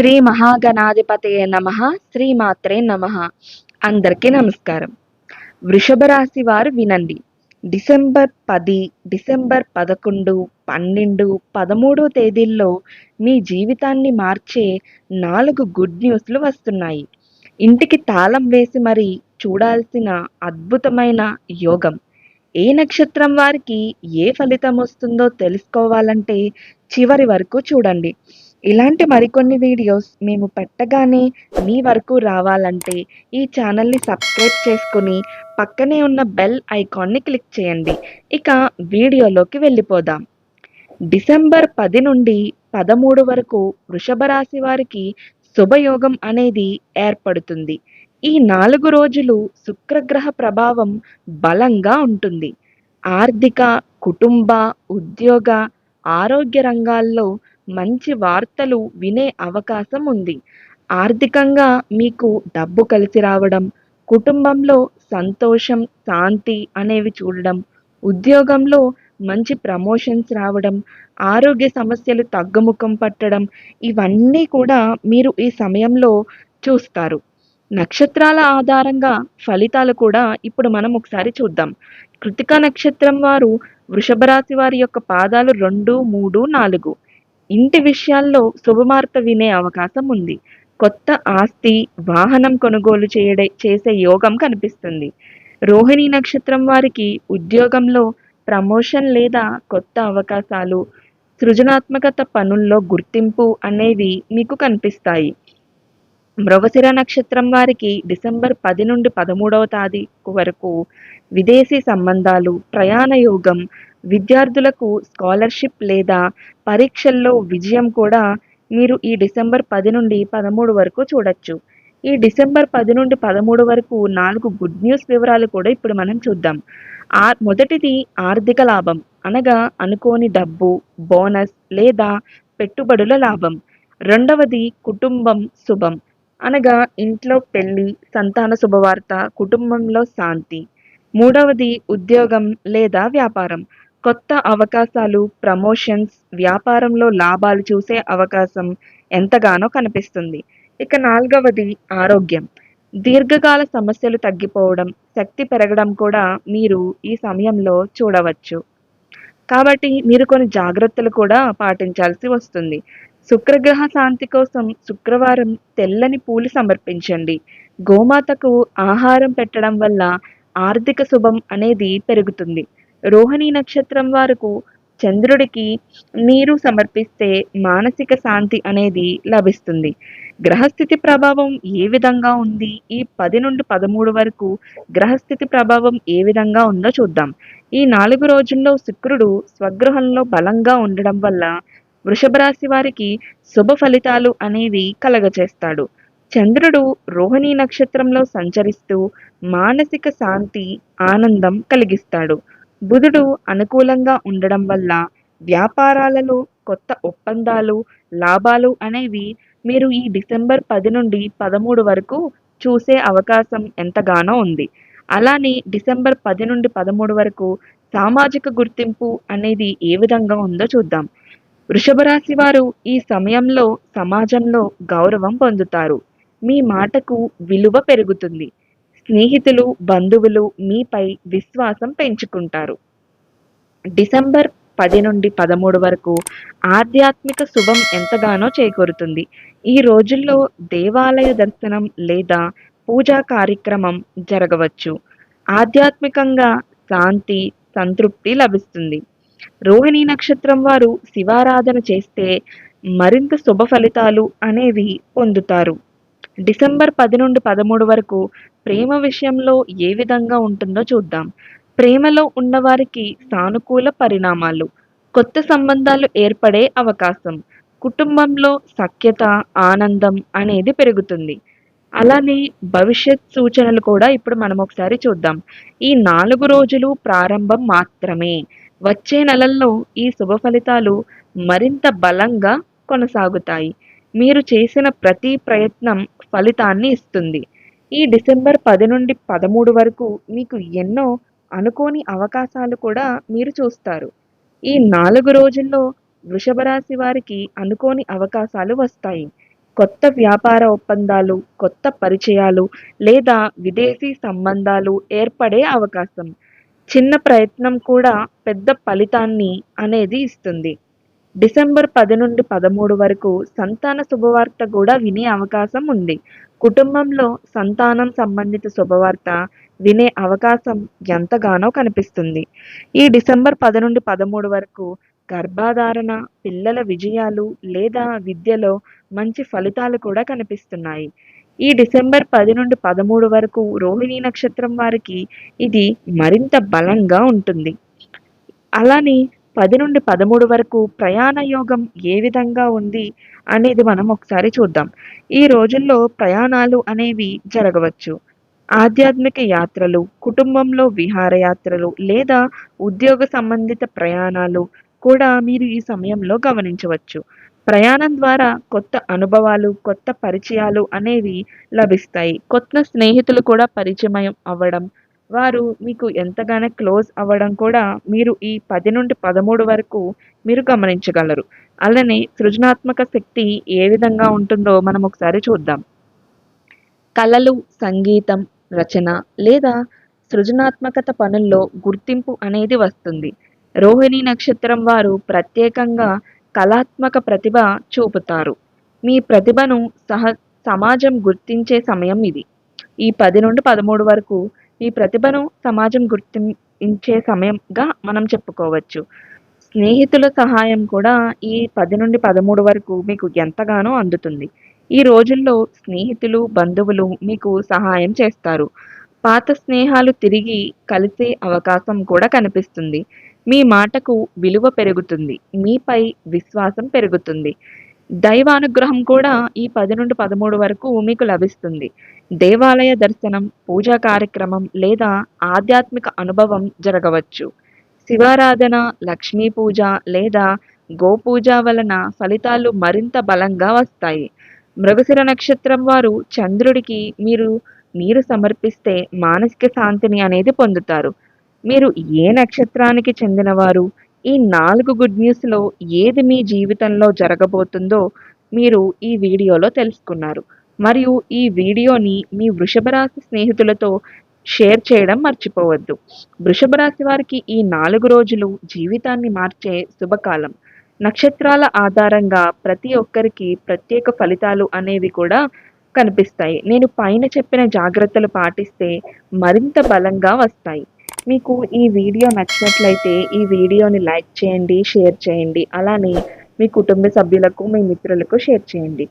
శ్రీ మహాగణాధిపతయే నమ శ్రీమాత్రే నమ. అందరికీ నమస్కారం. వృషభ రాశి వారు వినండి. డిసెంబర్ పది డిసెంబర్ పదకొండు పన్నెండు పదమూడో తేదీల్లో మీ జీవితాన్ని మార్చే నాలుగు గుడ్ న్యూస్లు వస్తున్నాయి. ఇంటికి తాళం వేసి మరి చూడాల్సిన అద్భుతమైన యోగం. ఏ నక్షత్రం వారికి ఏ ఫలితం వస్తుందో తెలుసుకోవాలంటే చివరి వరకు చూడండి. ఇలాంటి మరికొన్ని వీడియోస్ మేము పెట్టగానే మీ వరకు రావాలంటే ఈ ఛానల్ని సబ్స్క్రైబ్ చేసుకుని పక్కనే ఉన్న బెల్ ఐకాన్ని క్లిక్ చేయండి. ఇక వీడియోలోకి వెళ్ళిపోదాం. డిసెంబర్ పది నుండి పదమూడు వరకు వృషభ రాశి వారికి శుభయోగం అనేది ఏర్పడుతుంది. ఈ నాలుగు రోజులు శుక్రగ్రహ ప్రభావం బలంగా ఉంటుంది. ఆర్థిక కుటుంబ ఉద్యోగ ఆరోగ్య రంగాల్లో మంచి వార్తలు వినే అవకాశం ఉంది. ఆర్థికంగా మీకు డబ్బు కలిసి రావడం కుటుంబంలో సంతోషం శాంతి అనేవి చూడడం ఉద్యోగంలో మంచి ప్రమోషన్స్ రావడం ఆరోగ్య సమస్యలు తగ్గుముఖం పట్టడం ఇవన్నీ కూడా మీరు ఈ సమయంలో చూస్తారు. నక్షత్రాల ఆధారంగా ఫలితాలు కూడా ఇప్పుడు మనం ఒకసారి చూద్దాం. కృతిక నక్షత్రం వారు వృషభ రాశి వారి యొక్క పాదాలు రెండు మూడు నాలుగు. ఇంటి విషయాల్లో శుభవార్త వినే అవకాశం ఉంది. కొత్త ఆస్తి వాహనం కొనుగోలు చేయడే చేసే యోగం కనిపిస్తుంది. రోహిణి నక్షత్రం వారికి ఉద్యోగంలో ప్రమోషన్ లేదా కొత్త అవకాశాలు సృజనాత్మకత పనుల్లో గుర్తింపు అనేవి మీకు కనిపిస్తాయి. మృగశిర నక్షత్రం వారికి డిసెంబర్ పది నుండి పదమూడవ తారీఖు వరకు విదేశీ సంబంధాలు ప్రయాణ యోగం విద్యార్థులకు స్కాలర్షిప్ లేదా పరీక్షల్లో విజయం కూడా మీరు ఈ డిసెంబర్ పది నుండి పదమూడు వరకు చూడొచ్చు. ఈ డిసెంబర్ పది నుండి పదమూడు వరకు నాలుగు గుడ్ న్యూస్ వివరాలు కూడా ఇప్పుడు మనం చూద్దాం. ఆ మొదటిది ఆర్థిక లాభం. అనగా అనుకోని డబ్బు బోనస్ లేదా పెట్టుబడుల లాభం. రెండవది కుటుంబం శుభం. అనగా ఇంట్లో పెళ్ళి సంతాన శుభవార్త కుటుంబంలో శాంతి. మూడవది ఉద్యోగం లేదా వ్యాపారం. కొత్త అవకాశాలు ప్రమోషన్స్ వ్యాపారంలో లాభాలు చూసే అవకాశం ఎంతగానో కనిపిస్తుంది. ఇక నాలుగవది ఆరోగ్యం. దీర్ఘకాల సమస్యలు తగ్గిపోవడం శక్తి పెరగడం కూడా మీరు ఈ సమయంలో చూడవచ్చు. కాబట్టి మీరు కొన్ని జాగ్రత్తలు కూడా పాటించాల్సి వస్తుంది. శుక్రగ్రహ శాంతి కోసం శుక్రవారం తెల్లని పూలు సమర్పించండి. గోమాతకు ఆహారం పెట్టడం వల్ల ఆర్థిక శుభం అనేది పెరుగుతుంది. రోహిణి నక్షత్రం వారికి చంద్రుడికి నీరు సమర్పిస్తే మానసిక శాంతి అనేది లభిస్తుంది. గ్రహస్థితి ప్రభావం ఏ విధంగా ఉంది? ఈ పది నుండి పదమూడు వరకు గ్రహస్థితి ప్రభావం ఏ విధంగా ఉందో చూద్దాం. ఈ నాలుగు రోజుల్లో శుక్రుడు స్వగృహంలో బలంగా ఉండడం వల్ల వృషభ రాశి వారికి శుభ ఫలితాలు అనేవి కలగచేస్తాడు చంద్రుడు రోహిణి నక్షత్రంలో సంచరిస్తూ మానసిక శాంతి ఆనందం కలిగిస్తాడు. బుధుడు అనుకూలంగా ఉండడం వల్ల వ్యాపారాలలో కొత్త ఒప్పందాలు లాభాలు అనేవి మీరు ఈ డిసెంబర్ పది నుండి పదమూడు వరకు చూసే అవకాశం ఎంతగానో ఉంది. అలానే డిసెంబర్ పది నుండి పదమూడు వరకు సామాజిక గుర్తింపు అనేది ఏ విధంగా ఉందో చూద్దాం. వృషభ రాశి వారు ఈ సమయంలో సమాజంలో గౌరవం పొందుతారు. మీ మాటకు విలువ పెరుగుతుంది. స్నేహితులు బంధువులు మీపై విశ్వాసం పెంచుకుంటారు. డిసెంబర్ పది నుండి పదమూడు వరకు ఆధ్యాత్మిక శుభం ఎంతగానో చేకూరుతుంది. ఈ రోజుల్లో దేవాలయ దర్శనం లేదా పూజా కార్యక్రమం జరగవచ్చు. ఆధ్యాత్మికంగా శాంతి సంతృప్తి లభిస్తుంది. రోహిణి నక్షత్రం వారు శివారాధన చేస్తే మరింత శుభ ఫలితాలు అనేవి పొందుతారు. డిసెంబర్ పది నుండి పదమూడు వరకు ప్రేమ విషయంలో ఏ విధంగా ఉంటుందో చూద్దాం. ప్రేమలో ఉన్నవారికి సానుకూల పరిణామాలు కొత్త సంబంధాలు ఏర్పడే అవకాశం కుటుంబంలో సఖ్యత ఆనందం అనేది పెరుగుతుంది. అలానే భవిష్యత్ సూచనలు కూడా ఇప్పుడు మనం ఒకసారి చూద్దాం. ఈ నాలుగు రోజులు ప్రారంభం మాత్రమే. వచ్చే నెలల్లో ఈ శుభ ఫలితాలు మరింత బలంగా కొనసాగుతాయి. మీరు చేసిన ప్రతి ప్రయత్నం ఫలితాన్ని ఇస్తుంది. ఈ డిసెంబర్ పది నుండి పదమూడు వరకు మీకు ఎన్నో అనుకోని అవకాశాలు కూడా మీరు చూస్తారు. ఈ నాలుగు రోజుల్లో వృషభ రాశి వారికి అనుకోని అవకాశాలు వస్తాయి. కొత్త వ్యాపార ఒప్పందాలు కొత్త పరిచయాలు లేదా విదేశీ సంబంధాలు ఏర్పడే అవకాశం. చిన్న ప్రయత్నం కూడా పెద్ద ఫలితాన్ని అనేది ఇస్తుంది. డిసెంబర్ పది నుండి పదమూడు వరకు సంతాన శుభవార్త కూడా వినే అవకాశం ఉంది. కుటుంబంలో సంతానం సంబంధిత శుభవార్త వినే అవకాశం ఎంతగానో కనిపిస్తుంది. ఈ డిసెంబర్ పది నుండి పదమూడు వరకు గర్భాధారణ పిల్లల విజయాలు లేదా విద్యలో మంచి ఫలితాలు కూడా కనిపిస్తున్నాయి. ఈ డిసెంబర్ పది నుండి పదమూడు వరకు రోహిణి నక్షత్రం వారికి ఇది మరింత బలంగా ఉంటుంది. అలానే పది నుండి పదమూడు వరకు ప్రయాణ యోగం ఏ విధంగా ఉంది అనేది మనం ఒకసారి చూద్దాం. ఈ రోజుల్లో ప్రయాణాలు అనేవి జరగవచ్చు. ఆధ్యాత్మిక యాత్రలు కుటుంబంలో విహారయాత్రలు లేదా ఉద్యోగ సంబంధిత ప్రయాణాలు కూడా మీరు ఈ సమయంలో గమనించవచ్చు. ప్రయాణం ద్వారా కొత్త అనుభవాలు కొత్త పరిచయాలు అనేవి లభిస్తాయి. కొత్త స్నేహితులు కూడా పరిచయం అవ్వడం వారు మీకు ఎంతగానో క్లోజ్ అవ్వడం కూడా మీరు ఈ పది నుండి పదమూడు వరకు మీరు గమనించగలరు. అలానే సృజనాత్మక శక్తి ఏ విధంగా ఉంటుందో మనం ఒకసారి చూద్దాం. కళలు సంగీతం రచన లేదా సృజనాత్మకత పనుల్లో గుర్తింపు అనేది వస్తుంది. రోహిణి నక్షత్రం వారు ప్రత్యేకంగా కళాత్మక ప్రతిభ చూపుతారు. మీ ప్రతిభను సహ సమాజం గుర్తించే సమయం ఇది. ఈ పది నుండి పదమూడు వరకు ఈ ప్రతిభను సమాజం గుర్తించే సమయంగా మనం చెప్పుకోవచ్చు. స్నేహితుల సహాయం కూడా ఈ పది నుండి పదమూడు వరకు మీకు ఎంతగానో అందుతుంది. ఈ రోజుల్లో స్నేహితులు బంధువులు మీకు సహాయం చేస్తారు. పాత స్నేహాలు తిరిగి కలిసే అవకాశం కూడా కనిపిస్తుంది. మీ మాటకు విలువ పెరుగుతుంది. మీపై విశ్వాసం పెరుగుతుంది. దైవానుగ్రహం కూడా ఈ పది నుండి పదమూడు వరకు మీకు లభిస్తుంది. దేవాలయ దర్శనం పూజా కార్యక్రమం లేదా ఆధ్యాత్మిక అనుభవం జరగవచ్చు. శివారాధన లక్ష్మీ పూజ లేదా గోపూజ వలన ఫలితాలు మరింత బలంగా వస్తాయి. మృగశిర నక్షత్రం వారు చంద్రుడికి మీరు నీరు సమర్పిస్తే మానసిక శాంతిని అనేది పొందుతారు. మీరు ఏ నక్షత్రానికి చెందినవారు? ఈ నాలుగు గుడ్ న్యూస్లో ఏది మీ జీవితంలో జరగబోతుందో మీరు ఈ వీడియోలో తెలుసుకున్నారు. మరియు ఈ వీడియోని మీ వృషభరాశి స్నేహితులతో షేర్ చేయడం మర్చిపోవద్దు. వృషభ రాశి వారికి ఈ నాలుగు రోజులు జీవితాన్ని మార్చే శుభకాలం. నక్షత్రాల ఆధారంగా ప్రతి ఒక్కరికి ప్రత్యేక ఫలితాలు అనేవి కూడా కనిపిస్తాయి. నేను పైన చెప్పిన జాగ్రత్తలు పాటిస్తే మరింత బలంగా వస్తాయి. మీకు ఈ వీడియో నచ్చినట్లయితే ఈ వీడియోని లైక్ చేయండి షేర్ చేయండి. అలానే మీ కుటుంబ సభ్యులకు మీ మిత్రులకు షేర్ చేయండి.